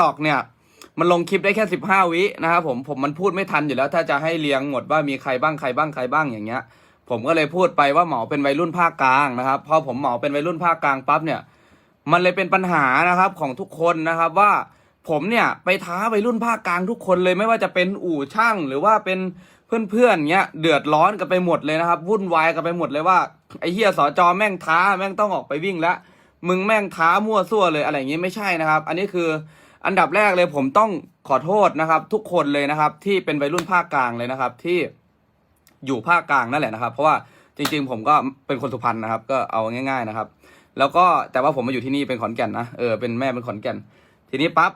ตอกเนี่ย มันลงคลิปได้แค่สิบห้าวินะครับผมผมมันพูดไม่ทันอยู่แล้ว ถ้าจะให้เรียงหมดว่ามีใครบ้างใครบ้างใครบ้างอย่างเงี้ย ผมก็เลยพูดไปว่าหมาเป็นวัยรุ่นภาคกลางนะครับพอผมหมาเป็นวัยรุ่นภาคกลางปั๊บเนี่ย มันเลยเป็นปัญหานะครับของทุกคนนะครับว่าผมเนี่ยไปท้าวัยรุ่นภาคกลางทุกคนเลยไม่ว่าจะเป็นอู่ช่างหรือว่าเป็นเพื่อนๆเงี้ยเดือดร้อนกันไปหมดเลยนะครับวุ่นวายกันไปหมดเลยว่าไอ้เฮียสอจอแม่งท้าแม่งต้องออกไปวิ่งแล้วมึงแม่งท้ามั่วซั่วเลยอะไรอย่างงี้ไม่ใช่นะครับ อันนี้คือ อันดับแรกเลยผมต้องขอโทษนะครับ ทุกคนเลยนะครับ ที่เป็นวัยรุ่นภาคกลางเลยนะครับ ที่อยู่ภาคกลางนั่นแหละนะครับ เพราะว่าจริง ๆ ผมก็เป็นคนสุพรรณนะครับ ก็เอาง่าย ๆนะครับ แล้วก็แต่ว่าผมมาอยู่ที่นี่เป็นขอนแก่นนะเออเป็นแม่เป็นขอนแก่น ทีนี้ปั๊บ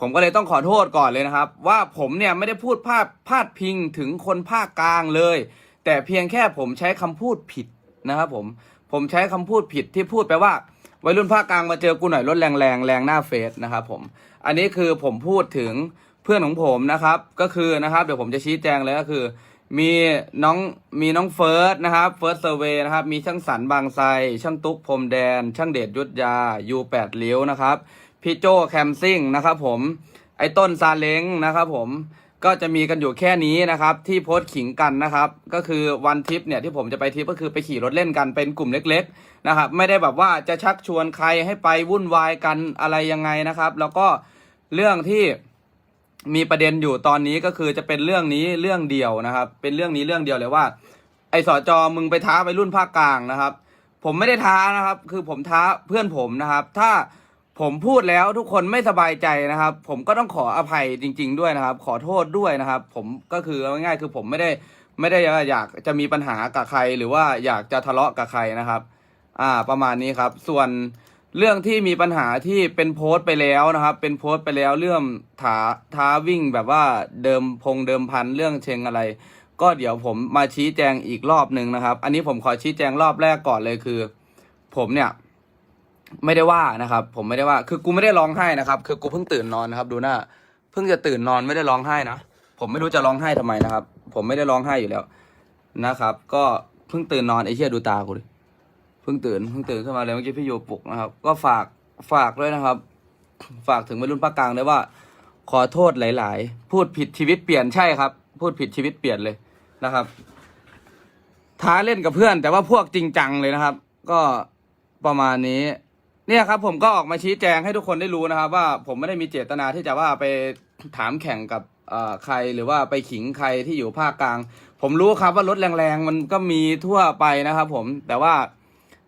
ผมก็เลยต้องขอโทษก่อนเลยนะครับ ว่าผมเนี่ยไม่ได้พูดพาดพาดพิงถึงคนภาคกลางเลย แต่เพียงแค่ผมใช้คำพูดผิดนะครับ ผมผมใช้คำพูดผิดที่พูดไปว่า วัยรุ่นภาคกลางมาเจอกูหน่อยรถแรงแรงแรงหน้าเฟสนะครับผม อันนี้คือผมพูดถึงเพื่อนของผมนะครับ ก็คือนะครับเดี๋ยวผมจะชี้แจงเลยก็คือ มีน้องมีน้องเฟิร์สนะครับเฟิร์สเซเวย์นะครับมีช่างสันบางไทรช่างตุ๊กพรมแดน ช่างเดชยุทธยายูแปดเลี้ยวนะครับพี่โจแคมซิ่งนะครับผมไอ้ต้นซาเล้งนะครับผม ก็จะมีกันอยู่แค่นี้นะครับ ที่โพสต์ขิงกันนะครับ ก็คือวันทริปเนี่ยที่ผมจะไปทริปก็คือไปขี่รถเล่นกันเป็นกลุ่มเล็ก ๆ นะครับ ไม่ได้แบบว่าจะชักชวนใครให้ไปวุ่นวายกันอะไรยังไงนะครับ แล้วก็เรื่องที่มีประเด็นอยู่ตอนนี้ก็คือจะเป็นเรื่องนี้เรื่องเดียวนะครับ เป็นเรื่องนี้เรื่องเดียวเลยว่า ไอ้สอจอมึงไปท้าไปรุ่นภาคกลางนะครับ ผมไม่ได้ท้านะครับ คือผมท้าเพื่อนผมนะครับ ถ้า ผมพูดแล้วทุกคนไม่สบายใจนะครับ ผมก็ต้องขออภัยจริง ๆ ด้วยนะครับ ขอโทษด้วยนะครับ ผมก็คือง่ายๆคือผมไม่ได้ไม่ได้อยากจะมีปัญหากับใคร หรือว่าอยากจะทะเลาะกับใครนะครับ อ่า ประมาณนี้ครับ ส่วนเรื่องที่มีปัญหาที่เป็นโพสต์ไปแล้วนะครับ เป็นโพสต์ไปแล้วเรื่องท้าท้าวิ่งแบบว่าเดิมพงเดิมพันเรื่องเชงอะไร ก็เดี๋ยวผมมาชี้แจงอีกรอบหนึ่งนะครับ อันนี้ผมขอชี้แจงรอบแรกก่อนเลยคือ ผมเนี่ย ไม่ได้ว่านะครับ ผมไม่ได้ว่า คือกูไม่ได้ร้องไห้นะครับ คือกูเพิ่งตื่นนอนนะครับ ดูหน้า เพิ่งจะตื่นนอนไม่ได้ร้องไห้นะ ผมไม่รู้จะร้องไห้ทำไมนะครับ ผมไม่ได้ร้องไห้อยู่แล้วนะครับ ก็เพิ่งตื่นนอนไอ้เชี่ยดูตากูดิ เพิ่งตื่น เพิ่งตื่นขึ้นมาเลยเมื่อกี้พี่โยปลุกนะครับ ก็ฝากฝากด้วยนะครับ ฝากถึงวัยรุ่นภาคกลางด้วยว่า ขอโทษหลาย ๆ พูดผิดชีวิตเปลี่ยนใช่ครับ พูดผิดชีวิตเปลี่ยนเลยนะครับ ท้าเล่นกับเพื่อน แต่ว่าพวกจริงจังเลยนะครับ ก็ประมาณนี้ เนี่ยครับผมก็ออกมาชี้แจงให้ทุกคนได้รู้นะครับ ว่าผมไม่ได้มีเจตนาที่จะว่าไปถามแข่งกับเอ่อใครหรือว่าไปขิงใครที่อยู่ภาคกลาง ผมรู้ครับว่ารถแรงๆ มันก็มีทั่วไปนะครับ ผมแต่ว่า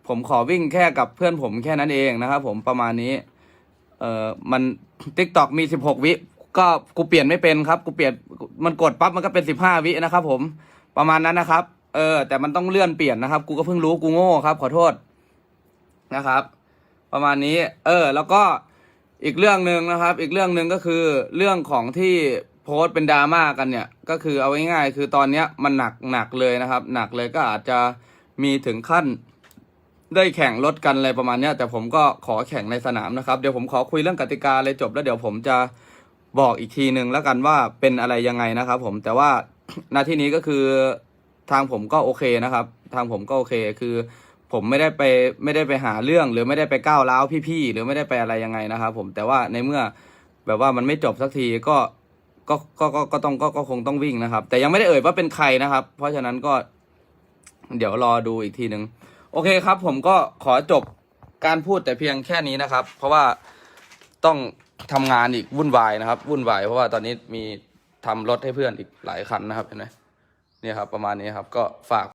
ผมขอวิ่งแค่กับเพื่อนผมแค่นั้นเองนะครับ ผมประมาณนี้ เอ่อมัน t ิ k t o k มีสิบหกวิก็กูเปลี่ยนไม่เป็นครับกูเปลี่ยนมันกดปั๊บมันก็เป็นสิบห้าวินะครับ ผมประมาณนั้นนะครับ เออ แต่มันต้องเลื่อนเปลี่ยนนะครับ กูก็เพิ่งรู้กูโง่ครับ ขอโทษนะครับ ประมาณนี้ เออ แล้วก็อีกเรื่องหนึ่งนะครับ อีกเรื่องหนึ่งก็คือเรื่องของที่โพสต์เป็นดราม่ากันเนี่ย ก็คือเอาง่ายๆคือตอนเนี้ยมันหนักหนักเลยนะครับ หนักเลยก็อาจจะมีถึงขั้นได้แข่งรถกันอะไรประมาณเนี้ย แต่ผมก็ขอแข่งในสนามนะครับ เดี๋ยวผมขอคุยเรื่องกติกาเลยจบ แล้วเดี๋ยวผมจะบอกอีกทีหนึ่งแล้วกันว่าเป็นอะไรยังไงนะครับ ผมแต่ว่าหน้าที่นี้ก็คือทางผมก็โอเคนะครับ ทางผมก็โอเคคือ ผมไม่ได้ไปไม่ได้ไปหาเรื่องหรือไม่ได้ไปก้าวร้าวพี่ๆหรือไม่ได้ไปอะไรยังไงนะครับ ผมแต่ว่าในเมื่อแบบว่ามันไม่จบสักทีก็ก็ก็ก็ก็ต้องก็ก็คงต้องวิ่งนะครับ แต่ยังไม่ได้เอ่ยว่าเป็นใครนะครับ เพราะฉะนั้นก็ เดี๋ยวรอดูอีกทีหนึ่งโอเคครับ ผมก็ขอจบการพูดแต่เพียงแค่นี้นะครับ เพราะว่าต้องทำงานอีกวุ่นวายนะครับ วุ่นวายเพราะว่าตอนนี้มีทำรถให้เพื่อนอีกหลายคันนะครับเห็นไหมเนี่ยครับ ประมาณนี้ครับ ก็ฝาก